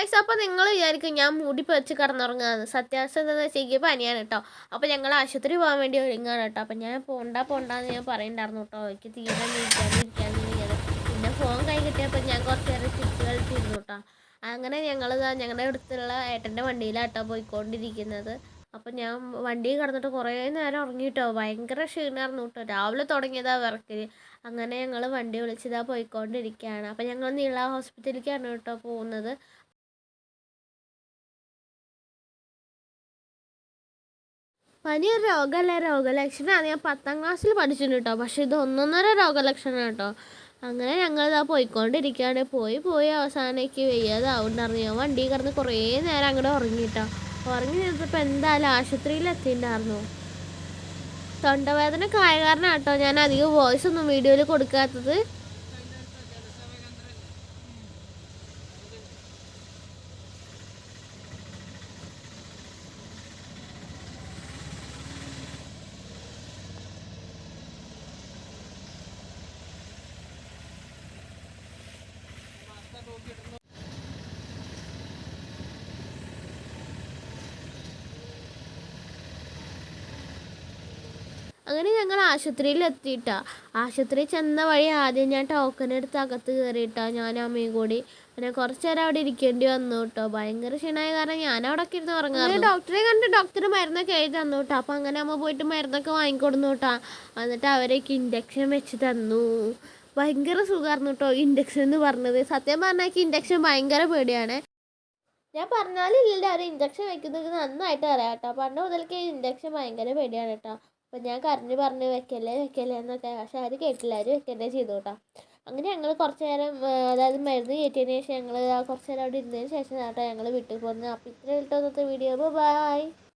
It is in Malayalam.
ഗായ്സ് അപ്പോൾ നിങ്ങൾ വിചാരിക്കും ഞാൻ മൂടി വെച്ച് കടന്നുറങ്ങാന്ന് സത്യാവസ്ഥ എന്താണെന്ന് വെച്ചാൽ എനിക്ക് പനിയാണ് കേട്ടോ അപ്പോൾ ഞങ്ങൾ ആശുപത്രി പോകാൻ വേണ്ടി ഒരുങ്ങാണ് കേട്ടോ അപ്പോൾ ഞാൻ പോണ്ട പോണ്ടെന്ന് ഞാൻ പറയണ്ടായിരുന്നു കേട്ടോ എനിക്ക് തീരെ ഇരിക്കാൻ ഇരിക്കാൻ പിന്നെ ഫോൺ കൈ കിട്ടിയപ്പോൾ ഞാൻ കുറച്ച് നേരം ചിപ്സ് കളിച്ചിരുന്നു കേട്ടോ അങ്ങനെ ഞങ്ങൾ ഞങ്ങളുടെ അടുത്തുള്ള ഏട്ടന്റെ വണ്ടിയിലാട്ടോ പോയിക്കൊണ്ടിരിക്കുന്നത്. അപ്പം ഞാൻ വണ്ടി കിടന്നിട്ട് കുറേ നേരം ഉറങ്ങിയിട്ടോ ഭയങ്കര ക്ഷീണമായിരുന്നു കേട്ടോ രാവിലെ തുടങ്ങിയതാ വിറക്കൽ അങ്ങനെ ഞങ്ങൾ വണ്ടി വിളിച്ചതാ പോയിക്കൊണ്ടിരിക്കുകയാണ്. അപ്പം ഞങ്ങൾ നീള ഹോസ്പിറ്റലിലേക്കാണ് കേട്ടോ പോകുന്നത്. പനി ഒരു രോഗമല്ല രോഗലക്ഷണമാണ്. ഞാൻ പത്താം ക്ലാസ്സിൽ പഠിച്ചിട്ടുണ്ട് കേട്ടോ. പക്ഷേ ഇത് ഒന്നൊന്നര രോഗലക്ഷണം കേട്ടോ. അങ്ങനെ ഞങ്ങളിതാ പോയിക്കൊണ്ടിരിക്കുകയാണ്. പോയി പോയി അവസാനേക്ക് വയ്യാതാവുണ്ടായിരുന്നു ഞാൻ വണ്ടി കിടന്ന് കുറേ നേരം അങ്ങോട്ട് ഉറങ്ങിട്ടോ ഉറങ്ങി നിന്നപ്പോൾ എന്തായാലും ആശുപത്രിയിൽ എത്തിയിട്ടുണ്ടായിരുന്നു. തൊണ്ടവേദന കായ കേട്ടോ. ഞാൻ അധികം വോയിസ് ഒന്നും വീഡിയോയിൽ കൊടുക്കാത്തത്. അങ്ങനെ ഞങ്ങൾ ആശുപത്രിയിൽ എത്തിയിട്ടാ ആശുപത്രി ചെന്ന വഴി ആദ്യം ഞാൻ ടോക്കൺ എടുത്ത് അകത്ത് കയറിയിട്ടാ ഞാൻ അമ്മയും കൂടി. പിന്നെ കുറച്ച് നേരം അവിടെ ഇരിക്കേണ്ടി വന്നു കേട്ടോ ഭയങ്കര ക്ഷീണമായ കാരണം ഞാൻ അവിടെ ഒക്കെ ഇരുന്ന് ഉറങ്ങാറ് ഡോക്ടറെ കണ്ട് ഡോക്ടർ മരുന്നൊക്കെ എഴുതി തന്നു കേട്ടോ അപ്പം അങ്ങനെ അമ്മ പോയിട്ട് മരുന്നൊക്കെ വാങ്ങിക്കൊടുന്നു കേട്ടോ എന്നിട്ട് അവരേക്ക് ഇൻഡക്ഷൻ വെച്ച് തന്നു. ഭയങ്കര സുഖമായിരുന്നു കേട്ടോ ഇൻഡക്ഷൻ എന്ന് പറഞ്ഞത്. സത്യം പറഞ്ഞാൽ ഇൻഡക്ഷൻ ഭയങ്കര പേടിയാണ്. ഞാൻ പറഞ്ഞാലില്ല അവർ ഇഞ്ചക്ഷൻ വെക്കുന്നത് നന്നായിട്ട് അറിയാം കേട്ടോ പണ്ട് മുതൽക്ക് ഇഞ്ചക്ഷൻ ഭയങ്കര പേടിയാണ് കേട്ടോ അപ്പം ഞാൻ കരഞ്ഞ് പറഞ്ഞ് വെക്കല്ലേ വെക്കല്ലേ എന്നൊക്കെ. പക്ഷെ ആരും കേട്ടില്ല. ആരും വെക്കല്ലേ ചെയ്തു കേട്ടോ. അങ്ങനെ ഞങ്ങൾ കുറച്ച് നേരം അതായത് മരുന്ന് കയറ്റിയതിന് ശേഷം ഞങ്ങൾ കുറച്ച് നേരം അവിടെ ഇരുന്നതിന് ശേഷം കേട്ടോ ഞങ്ങൾ വീട്ടിൽ പോകുന്നത് അപ്പം ഇത്രയും ഇട്ടത്തെ വീഡിയോ ബൈ